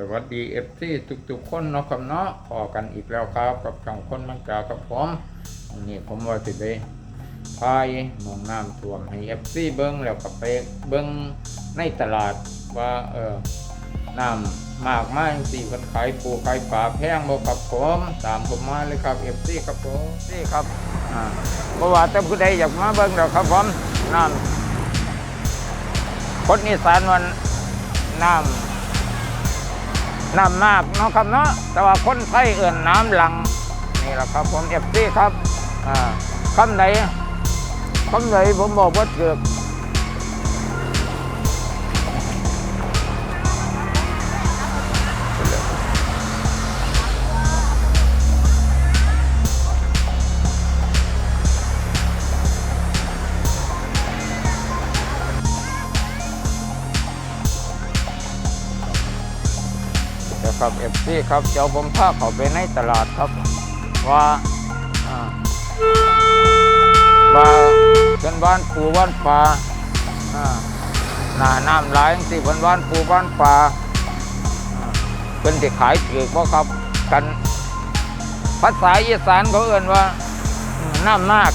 สวัสดีเอฟซีทุกๆคนเนาะครับเนาะพอกันอีกแล้วครับ กับช่องคนมันกากับผมนนี้ผมว่าสิไปพายมองน้ำท่วมให้เอฟซีเบิ้งแล้วก็ไปเบิ้งในตลาดว่าเออน้ำมากมากสี่คนขายปูขายปลาแพงบ่ครับผมตามผมมาเลยครับเอฟซีครับผมนี่ครับอ่าเพราะว่าแต่ผู้ใดอยากมาเบิ้งแล้วครับผมน้ำคนอีสานวันน้ำ น้ำมากเนาะครับเนาะแต่ว่าคนไทยเอื่นน้ำหลังนี่แหละครับผมเอฟซีครับอ่าคำไหนคำไหนผมบอกว่าเกือบ ดี๋ยวครับเอฟซีครับเดี๋ยวผมพาเขาไปในตลาดครับ ว่าว่าเป็นบ้านปูบ้านปลาอ่าหน้าน้ำไหลายสิเป็นบ้านปูบ้านปลาอ่าเป็นที่ขายเกือกว่าครับกันภาษาอีสานเขาเอื่นว่าน้ำมาก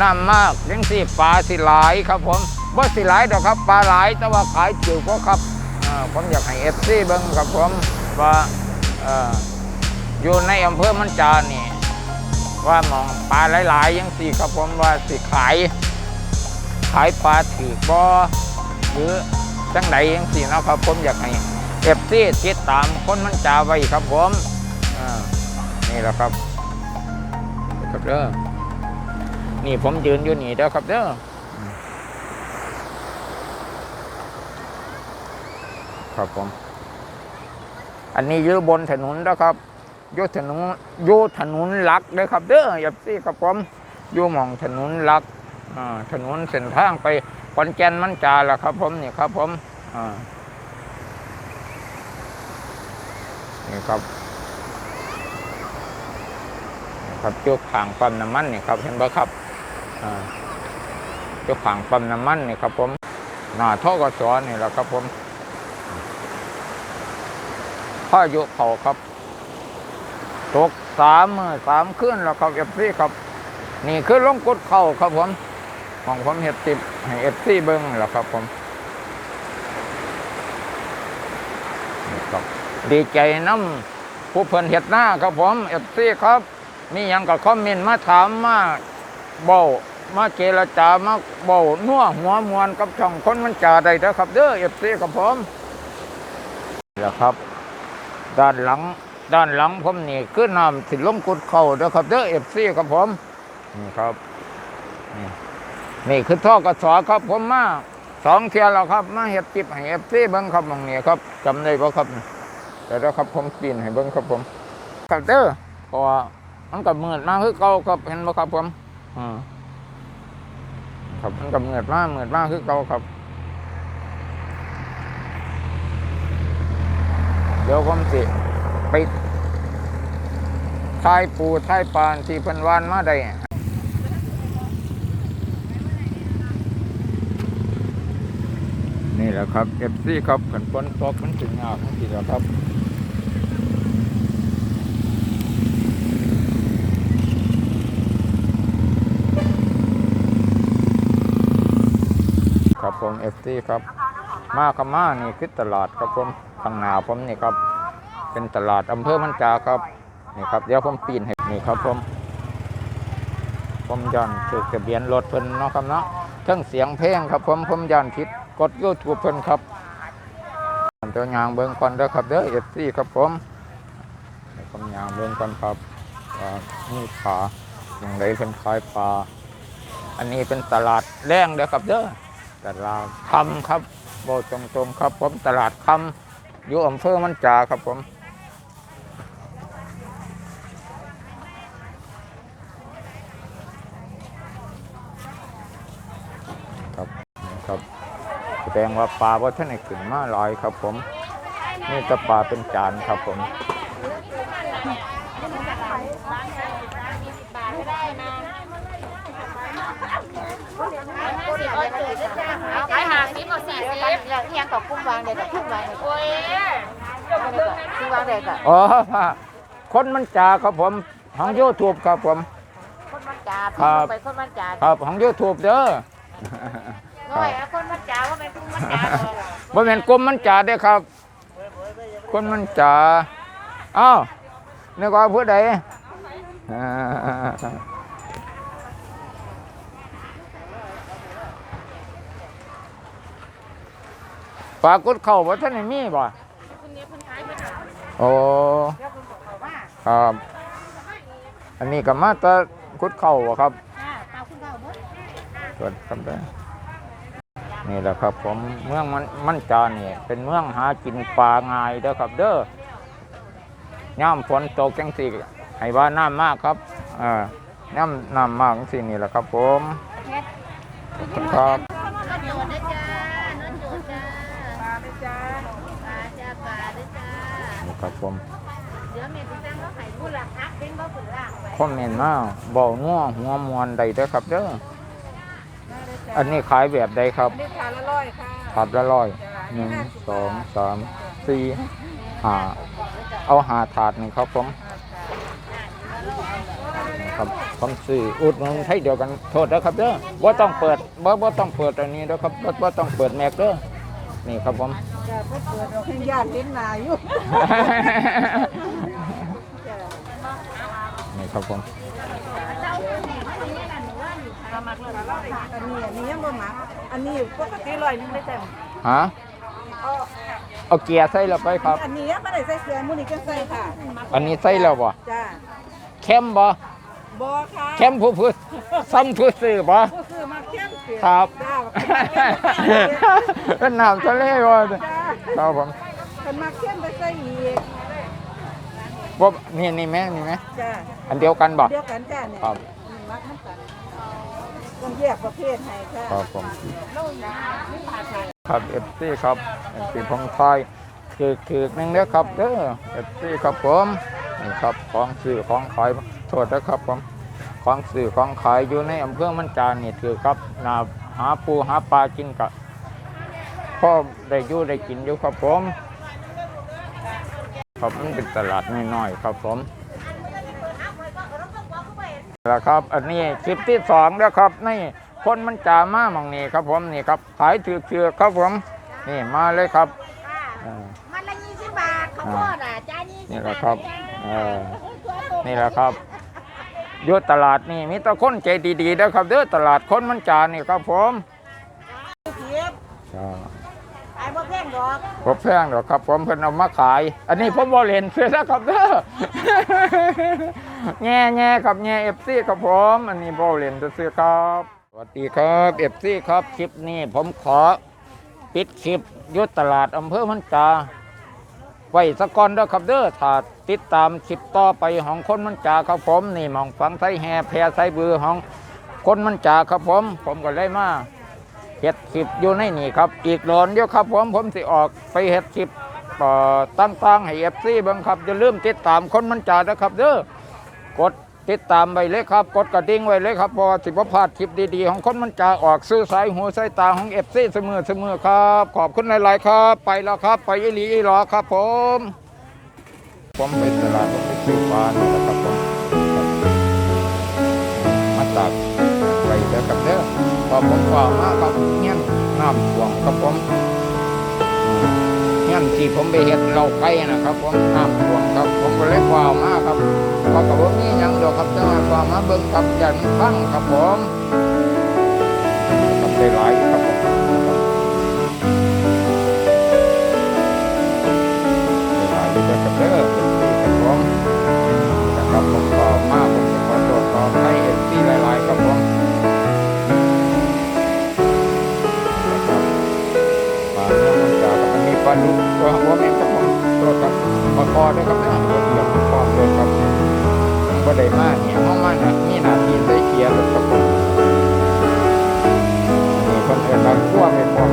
น้ำมากยังสิปลาสิหลายครับผมว่าสิหลายดอกครับปลาหลายแต่ว่าขายเกือกว่าครับ ผมอยากให้เอฟซีเบิ้งครับผมว่าออยู่ในอำเภอมันจานี่ว่ามองปลาหลายๆยังสี่ครับผมว่าสิขาย ขายปลาถือบอหรือจังใดยังสี่เนาะครับผมอยากให้เอฟซีติดตามคนมันจาไว้ครับผมนี่แหละครับครับเด้อนี่ผมยืนอยู่นี่เด้อครับเด้ออืม ครับผม อันนี้ยู่บนถนนนะครับยูถนนยูถนนหลักเลยครับ เด้ออย่าซี่ครับผมยูมองถนนหลักอถนนเส้นทางไปขอนแก่นมันจาแหละครับ ผมนี่ครับ ผมนี่ครับครับจุกขางปั๊มน้ำมันนี่ครับ เห็นปะครับอ่าจุกขางปั๊มน้ำมันนี่ครับ ผมหน้าท่อกสอนี่แหละครับผมายุเขาครับตกสามมือสามขึ้นแล้วครับเอฟซีครับ นี่คือลงกดเข่าครับผม ของผมเห็ดติบให้เอฟซีเบิ้งแล้วครับผมดีใจน้ำผู้เพิ่นเห็ดหน้าครับผมเอฟซีครับ มียังกับคอมเมนต์มาถามมาเบามาเจรจามาเบานัวหัวมวนกับช่องคนมันจ่าได้เด้อครับ เด้อเอฟซีครับผมแหละครับ ด้านหลังด้านหลังผมนี่คือน้ำสิลงกุดเข่าเด้อครับเด้อเอฟซีครับผมนี่ครับนี่นี่คือท่อกระสอครับผมมาสองเทียแล้วครับ มาเห็ดจิบให้เอฟซีเบิ้งครับมองนี่ครับจำได้ปะครับแต่แล้วครับผมปีนให้เบิ้งครับผมครับเด้อเพราะว่ามันกับมืดมากคือเก่าครับเห็นไหมครับผมอ่าครับมันกับมืดมากมืดมากคือเก่าครับ เดี๋ยวผมสิไปทายปูทายปานที่เพิ่นวานมาได้นี่แหละครับเอฟซีครับขันฝนตกมันถึงยากมันสิแล้วครับครับผมเอฟซีครับ มาคำมานี่คือตลาดครับผม ข้างหน้าผมนี่ครับ เป็นตลาดอำเภอมันจาครับนี่ครับเดี๋ยวผมปีนให้นี่ครับผมผมย้อนถือทะเบียนรถเพิ่นเนาะครับเนาะเครื่องเสียงเพลงครับ ผมผมย้อนผิดกดยูทูบเพิ่นครับตัวยางเบิ้งก่อนเด้อครับเด้อเอฟซีครับผมผมยางเบิ้งก่อนครับนี่ขาอย่างไรเพิ่นขายปลาอันนี้เป็นตลาดแรงเด้อครับเด้อตลาดคำครับโบตรงๆครับ ผมตลาดคำ อยู่อำเภอมันจาครับผมครับครับแสดงว่าปลาว่าท่านไหนขึ้นมาลอยครับผมนี่จะปลาเป็นจานครับผม ห้าสิบร้อยเกิดด้วยจ้าหา ขายหาสิบเอาสี่สิบแล้วที่ยังกับกุ้งวางเด็กกับกุ้งวางเด็กโอ้ยกุ้งวางเด็กกับอ๋อคนมันจ่าครับผมของยูทูบครับผม คนมันจ่าครับ ไปคนมันจ่าครับของยูทูบเด้อน้อยอะคนมันจ่าว่าเป็นกุ้งมันจ่าบ่แม่นกลุ่มมันจ่าเด้อครับ คนมันจ่าอ้าวนึกว่าผู้ใดอ่า ปรากฏเข้าบ่ทันได้มีบ่คุณเนี่ยคุณขายไปไหนโอ้ครับ อันนี้ก็มาแตะกุดเข้าบ่ครับจ้าเอาคุณเข้าหมดสวัสดีครับเด้อนี่แหละครับ ผมเมืองมันมันจานี่เป็นเมืองหากินปลาง่ายเด้อครับ เด้อย่ามฝนตกจังสิให้ว่าน้ำมากครับเอ่าย่ามน้ำมากจังสินี่แหละครับ ผมครับน้ำโจดนะจ้าน้ำโจดจ้าปลาไหมจ้าปลาจ้าปลาด้วยจ้า นี่ ครับผมเดี๋ยวแม่จะจ้างเขาไข่ผู้หลักฮักเป็นบ่ผืนล่างไว้คอมเมนต์มาบอกนัวหัวมวนใดเด้อครับเด้ออันนี้ขายแบบใดครับนี่ขาละร้อยค่ะถาดละร้อยหนึ่งสองสามสี่ห้าเอาหาถาดหนึ่งครับผมครับผมซื้ออุดหนุนให้เดียวกันโทษนะครับเด้อว่าต้องเปิดว่าว่าต้องเปิดอันนี้นะครับว่าว่าต้องเปิดแม็กเด้อนี่ครับผม จะเปิดเราให้ญาติเห็นหน้าอยู่นี่ครับผมอันนี้อันนี้ยังบ่หมักอันนี้ปกติร้อยหนึงได้แต่ฮะเอาเกียร์ใส่แล้วไปครับ อันนี้ยังไม่ได้ใส่เกลือมื้อนี้จังใส่ค่ะ อันนี้ใส่แล้วบ่จ้าเข้มบ่ บ่ค่ะเข้มผู้ผู้ซ้ำผู้ซื้อบ่ก็คือมาเข้มเกลือครับจ้าเป็นน้ำทะเลบ่ครับผมเพิ่นมาเข้มไปใส่อีกบ่นี่นี่แม่นี่แม่จ้าอันเดียวกันบ่เดียวกันจ้าเนี่ยครับอืมมักน้ำกันต้องแยกประเภทให้ค่ะครับผมโลกยาไม่ผ่าไทยครับเอฟซีครับเอฟซีพงไทยคือคือหนึ่งเด้อครับเด้อเอฟซีครับผมนี่ครับของซื้อของขาย โทษนะครับผมของซื้อของขายอยู่ในอำเภอมันจานนี่ถือครับนาหาปูหาปลากินกับพ่อได้อยู่ได้กินอยู่ครับผมครับมันเป็นตลาดน้อยๆครับผมแล้วครับ อันนี้คลิปที่สองแล้วครับนี่คนมันจ่ามาหมองนี่ครับผมนี่ครับขายถือเชือกครับผม นี่มาเลยครับอ่ามันละยี่สิบบาทข้าวโพดอะจ้ายี่สิบนี่แหละครับเออนี่แหละครับ อยุตลาดนี่มีแตะคนใจดีๆนะครับเด้อตลาดคนมันจานี่ครับผมเทียบอ่าไอ้บ่แพงดอกบ่แพงหรอกครับ ผมเพิ่นเอามาขาย อันนี้ผมบ่เล่นเสื้อนะครับเด้อแง่แง่ครับแง่เอฟซีครับผม อันนี้บ่เล่นเสื้อครับสวัสดีครับเอฟซีครับคลิปนี้ผมขอ ปิดคลิปอยุตลาดอำเภอมันจา ไว้สักก่อนเด้อครับเด้อถ้าติดตามคลิปต่อไปของคนมันจ่าครับผมนี่มองฟังไทยแห่แพรไทยบือของคนมันจ่าครับผม ผมก็เลยมาเห็ดคลิปอยู่ในนี่ครับ อีกหลอนเดียวครับผมผมสิออกไปเห็ดคลิปต่อต่างๆให้เอฟซีบังครับอย่าลืมติดตามคนมันจ่านะครับเด้อกด ติดตามไว้เลยครับกดกระดิ่งไว้เลยครับพอสิบพลาดคลิปดีๆ ของคนมันจาออกซื้อสายหูสายตาของเอฟซีเสมอเสมอครับ ขอบคุณหลายๆครับ ไปแล้วครับ ไปอีหลีอีหลอครับผม ผมไปตลาดผมไปซื้อปลานี่แหละครับผมมาตักไปเด้อครับเด้อพอผมว่ามาครับเงี้ยน้ำท่วมครับผม เงี้ยที่ผมไปเห็ดเราไก่นะครับผมน้ำท่วมครับผมก็เลยว่ามาครับพอกับผมนี่ยังเดียวครับแต่ว่าว่ามาเบิ่งครับยันฟังครับผมครับได้หลาย ก็ได้มากเนี่ยห้องมันนะมีหนาทีใส่เกียร์รถครับผมมีคนเอินเราขั้วไม่พอ